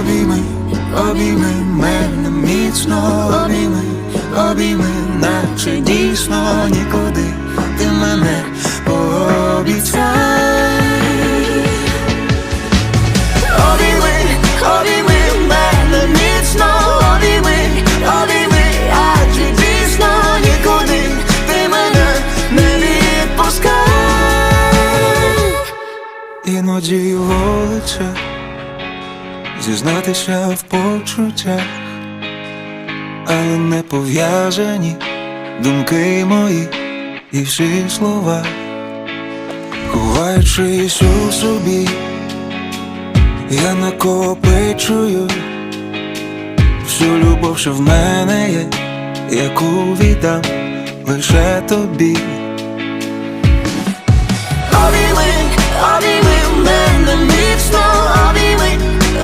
обійми, обійми мене міцно, обійми, обійми, наче дійсно нікуди ти мене пообіцяй. Обійми, обійми мене міцно, обійми, обійми, адже дійсно нікуди ти мене не відпускай. Іноді волиться зізнатися в почуттях, але не пов'язані думки мої і всі слова, ховаючись у собі, я накопичую всю любов, що в мене є, яку віддам лише тобі.